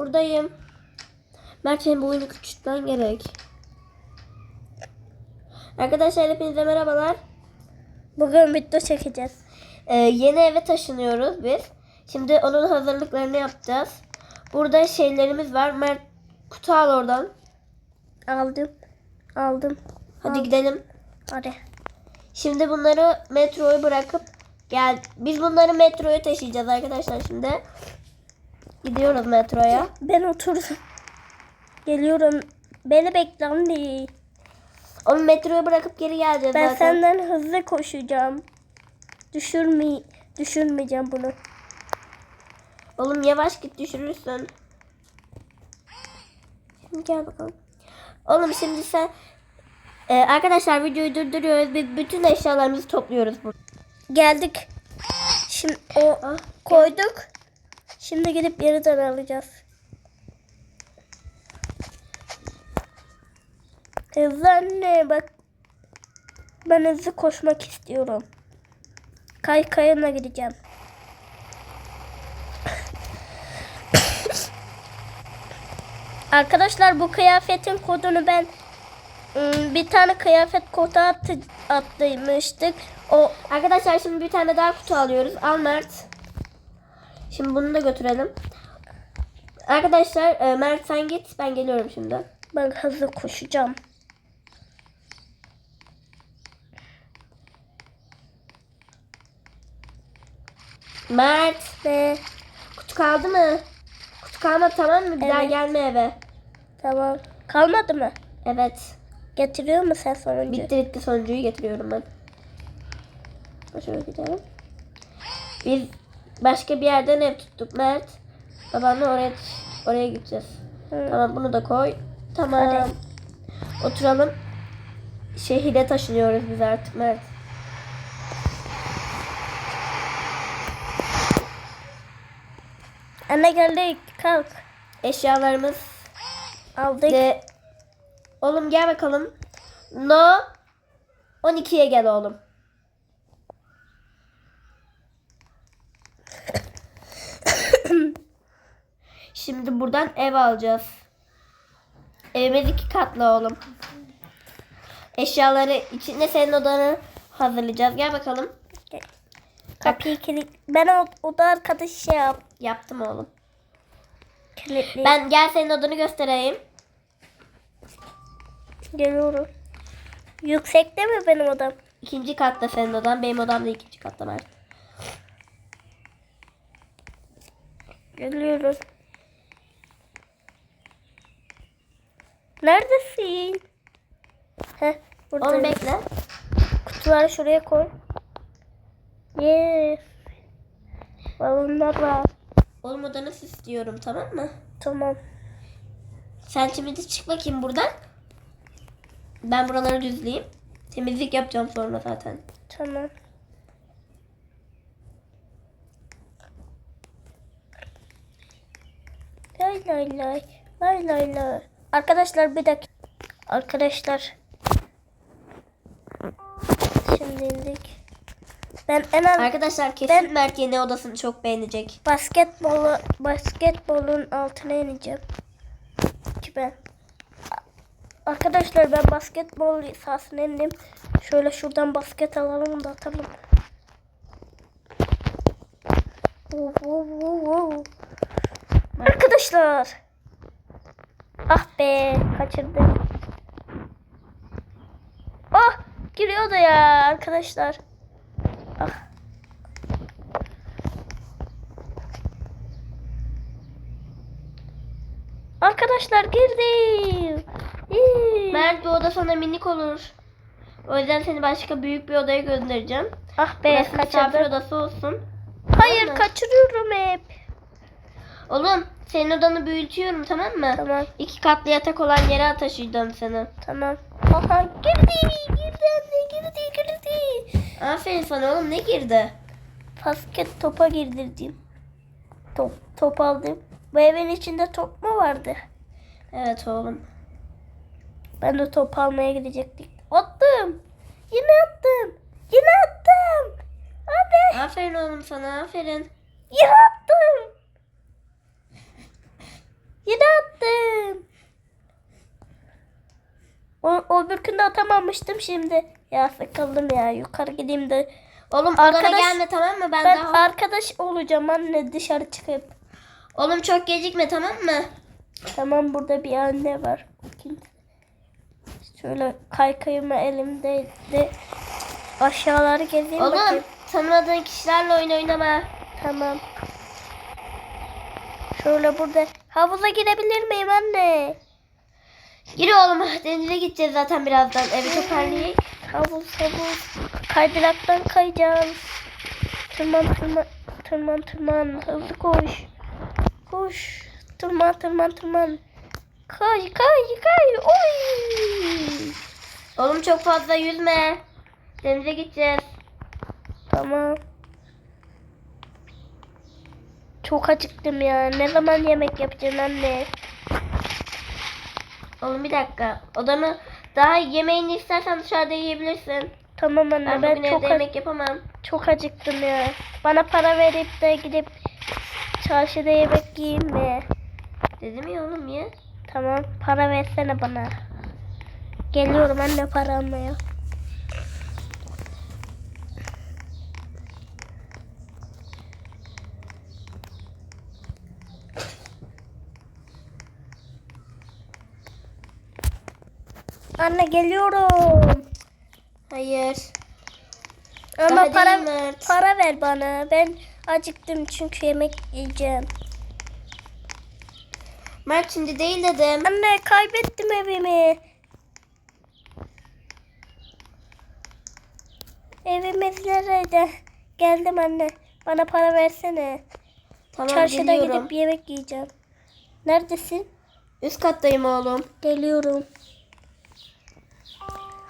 Buradayım. Mert senin bu oyunu küçültmen gerek. Arkadaşlar hepinize merhabalar. Bugün video çekeceğiz. Ee, yeni eve taşınıyoruz biz. Şimdi onun hazırlıklarını yapacağız. Burada şeylerimiz var. Mert kutu al oradan. Aldım. Aldım. Hadi Al. gidelim. Hadi. Şimdi bunları metroya bırakıp gel. Biz bunları metroya taşıyacağız arkadaşlar şimdi. Gidiyoruz metroya. Ben oturdum. Geliyorum. Beni bekle anne. Onu metroya bırakıp geri geleceğiz Ben zaten. senden hızlı koşacağım. Düşürme, düşürmeyeceğim bunu. Oğlum yavaş git düşürürsün. Şimdi gel bakalım. Oğlum şimdi sen Ee, arkadaşlar videoyu durduruyoruz. Biz bütün eşyalarımızı topluyoruz burada. Geldik. Şimdi o Ah, koyduk. Şimdi gidip yeniden alacağız. Hızlı anne bak. Ben hızlı koşmak istiyorum. Kay kayına gideceğim. Arkadaşlar bu kıyafetin kodunu ben ım, bir tane kıyafet kodu attı, attıymıştık. O Arkadaşlar şimdi bir tane daha kutu alıyoruz. Al Mert. Şimdi bunu da götürelim. Arkadaşlar e, Mert sen git. Ben geliyorum şimdi. ben hızlı koşacağım. Mert. Ve Kutu kaldı mı? Kutu kalmadı tamam mı? Bir daha Evet. gelme eve. tamam. Kalmadı mı? Evet. Getiriyor mu sen sonuncu? Bitti bitti sonuncuyu getiriyorum ben. Şöyle gidelim. Biz başka bir yerden ev tuttuk Mert. Babamla oraya oraya gideceğiz. Hı. Tamam bunu da koy. Tamam. Hadi. Oturalım. Şehire taşınıyoruz biz artık Mert. Anne geldik. Kalk. Eşyalarımız Aldık. de Oğlum gel bakalım. No 12'ye gel oğlum. Şimdi buradan ev alacağız. Evimiz iki katlı oğlum. Eşyaları içinde senin odanı hazırlayacağız. Gel bakalım. Kapıyı kilit. Ben o, oda arkadaş şey yap. Yaptım oğlum. Kilitli. Ben gel senin odanı göstereyim. geliyorum. Yüksekte mi benim odam? İkinci katta senin odan. Benim odam da ikinci katta Mert. Geliyorum. Neredesin? Heh, burada. Oğlum bekle. Kutuları şuraya koy. Yes. Balonlar var. Oğlum odanı istiyorum tamam mı? Tamam. Sen şimdi çık bakayım buradan. Ben buraları düzleyeyim. Temizlik yapacağım sonra zaten. Tamam. Lay lay lay. Lay lay lay. Arkadaşlar bir dakika. Arkadaşlar. Şimdi indik. Ben en az Arkadaşlar kesin Ben- Mert yeni odasını çok beğenecek. basketbolu basketbolun altına ineceğim. Ki ben. Arkadaşlar ben basketbol sahasına indim. Şöyle şuradan basket alalım da atalım. Vuu. Arkadaşlar. Ah be kaçırdım. Ah giriyordu ya arkadaşlar. Ah. Arkadaşlar girdim. İyi. Mert bu oda sana minik olur. O yüzden seni başka büyük bir odaya göndereceğim. Ah be Burası kaçırdım. odası olsun. Hayır kaçırıyorum hep. Oğlum senin odanı büyütüyorum tamam mı? Tamam İki katlı yatak olan yere taşıyacağım seni. tamam. Aha girdi girdi anne girdi girdi. Aferin sana oğlum ne girdi? Basket topa girdirdim. Top, top aldım. Bu evin içinde top mu vardı? Evet oğlum. Ben de top almaya gidecektik. Attım. Yine attım. Yine attım. Abi Aferin oğlum sana aferin. yine attım. Yine attım. O, o bürkünde atamamıştım şimdi. Ya sıkıldım ya. Yukarı gideyim de. Oğlum Arkadaş- gelme tamam mı? Ben, Ben daha... arkadaş olacağım anne dışarı çıkıp. Oğlum çok gecikme tamam mı? Tamam burada bir anne var. Bakayım. Şöyle kaykayımı elimdeydi. Aşağıları gezeyim Oğlum bakayım. tanımadığın kişilerle oyun oynama. Tamam. Şöyle burada havuza girebilir miyim anne? Gir oğlum denize gideceğiz zaten birazdan. Evi toparlayayım. Havuz havuz. Kaydıraktan kayacağız. Tırman tırman tırman tırman. Hızlı koş. Koş. Tırman tırman tırman. Kay kay kay. Oy. Oğlum çok fazla yüzme. Denize gideceğiz. Tamam. Çok acıktım ya. Ne zaman yemek yapacaksın anne? Oğlum bir dakika. Odamı daha yemeğini istersen dışarıda yiyebilirsin. Tamam anne Ben, ben, çok yemek yapamam. çok acıktım ya. Bana para verip de gidip çarşıda yemek yiyeyim mi? Dedim ya oğlum ye. Tamam para versene bana. Geliyorum anne para almaya. Anne geliyorum. Hayır. Ama Daha para para ver bana. Ben acıktım çünkü yemek yiyeceğim. Mert şimdi değil dedim. Anne kaybettim evimi. Evimiz nerede? Geldim anne. Bana para versene. Tamam Çarşıda geliyorum. gidip yemek yiyeceğim. Neredesin? Üst kattayım oğlum. Geliyorum.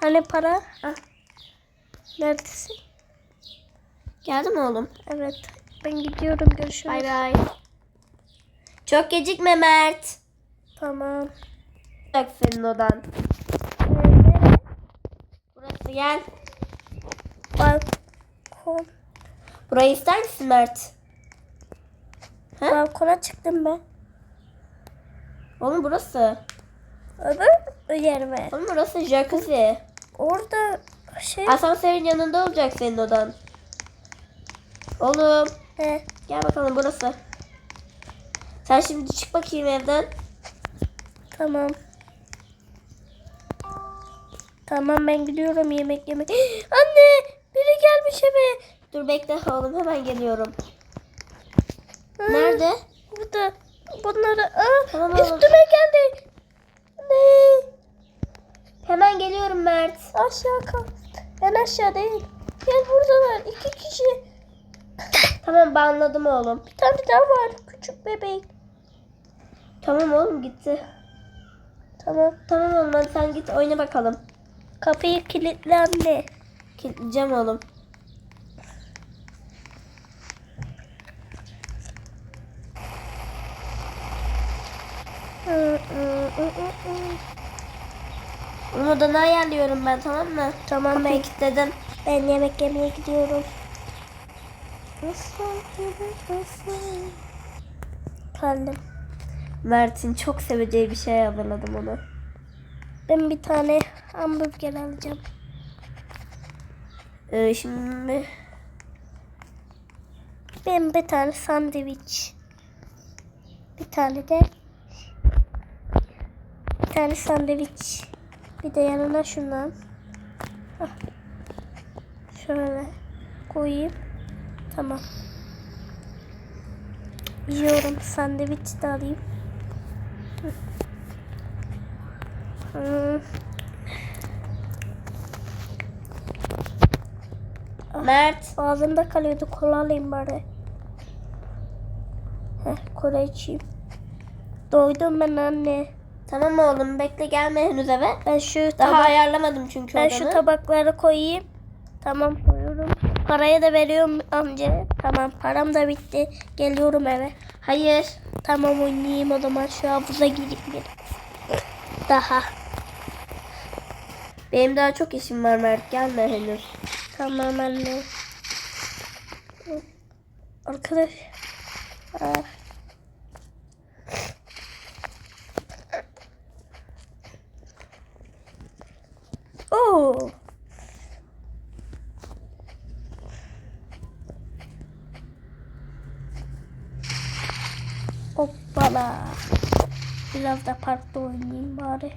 Hani para? Ah. Neredesin? Geldim oğlum. Evet. Ben gidiyorum. Görüşürüz. Bay bay. Çok gecikme Mert. Tamam. Bak senin odan. Burası gel. Balkon. Burayı ister misin Mert? Ha? Balkona çıktım ben. Oğlum burası. Öbür yer mi? Oğlum burası jacuzzi. Orada şey... Asansörün yanında olacak senin odan. Oğlum He, gel bakalım burası. Sen şimdi çık bakayım evden. tamam. Tamam ben gidiyorum yemek yemek. Anne biri gelmiş eve. Dur bekle oğlum hemen geliyorum. Hı, Nerede? Burada. Bunları. Aa, Tamam oğlum. üstüme geldi. Ne? Hemen geliyorum Mert. Aşağı kal. Ben aşağı değil. Gel buradalar. iki kişi. Tamam banladım oğlum. Bir tane daha var. Küçük bebek. Tamam oğlum gitti. Tamam. Tamam oğlum hadi sen git oyna bakalım. Kapıyı kilitle anne. Kilitleyeceğim oğlum. Hı. Onun odanı ayarlıyorum ben tamam mı? Tamam ben, Kapıyı kilitledim. ben yemek yemeye gidiyorum. Kaldım. Mert'in çok seveceği bir şey hazırladım ona. Ben bir tane hamburger alacağım. Ee, şimdi Ben bir tane sandviç. Bir tane de bir tane sandviç. Bir de yanına şundan. Hah. Şöyle koyayım. Tamam. Yiyorum. Sandviç de alayım. Hı. Hı. Mert Ağzımda kalıyordu. Kola alayım bari. Heh, kola içeyim. Doydum ben anne. Tamam oğlum bekle gelme henüz eve. Ben şu Daha tabak, ayarlamadım çünkü ben odanı. şu tabakları koyayım. Tamam koyuyorum. Parayı da veriyorum amca. Tamam param da bitti. Geliyorum eve. Hayır. Tamam oynayayım o zaman şu havuza gireyim. bir. Daha. Benim daha çok işim var Mert gelme henüz. Tamam anne. Arkadaş. Ah. Oo. Hoppala. Biraz da parkta oynayayım bari.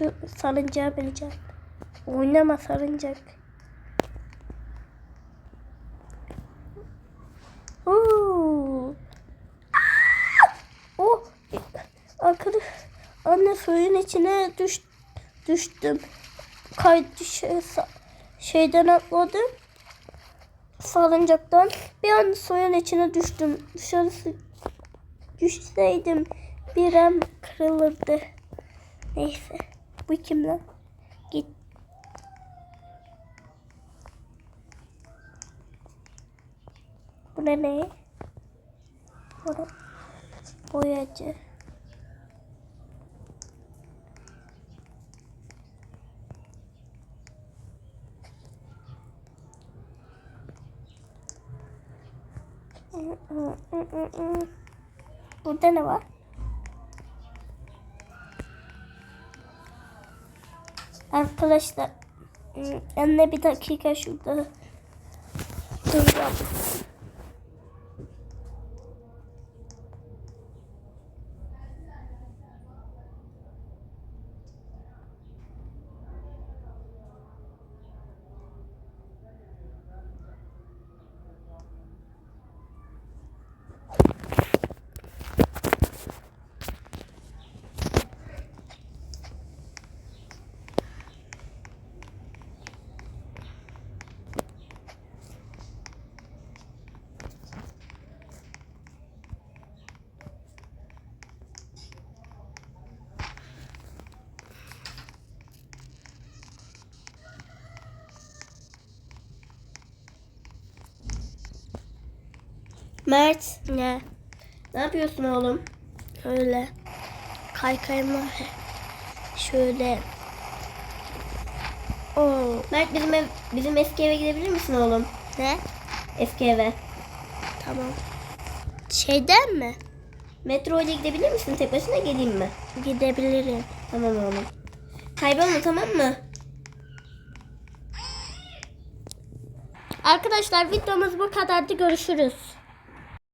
Şu sarıncağı bileceğim. Oynama sarıncak. Oo. Aa! Oh. Arkadaş. Anne suyun içine düş, düştüm. Kay şey, şeyden atladım. Salıncaktan bir an suyun içine düştüm. Dışarısı düşseydim bir an kırılırdı. Neyse. Bu kim lan? Git. Bu ne ne? Bora- Boyacı. Burada ne var? Arkadaşlar anne bir dakika şurada duracağım. Mert Ne? ne yapıyorsun oğlum? Öyle kaykayım var. Şöyle. Oo. Mert bizim ev, bizim eski eve gidebilir misin oğlum? Ne? Eski eve. Tamam. Şeyden mi? Metro ile gidebilir misin? Tek başına geleyim mi? Gidebilirim. Tamam oğlum. Kaybolma tamam mı? Arkadaşlar videomuz bu kadardı. Görüşürüz.